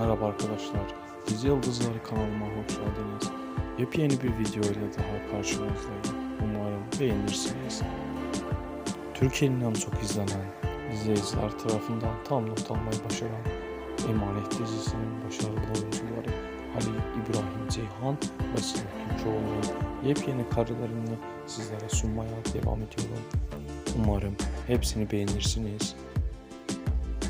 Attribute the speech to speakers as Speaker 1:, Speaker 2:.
Speaker 1: Merhaba arkadaşlar. Dizi Yıldızları kanalıma hoş geldiniz. Yepyeni bir video ile daha karşınızdayım. Umarım beğenirsiniz. Türkiye'nin en çok izlenen izleyiciler tarafından tam not almayı başaran Emanet dizisinin başarılı oyuncuları Ali İbrahim Ceyhan ve Sıla Türkoğlu'nun yepyeni karelerini sizlere sunmaya devam ediyorum. Umarım hepsini beğenirsiniz.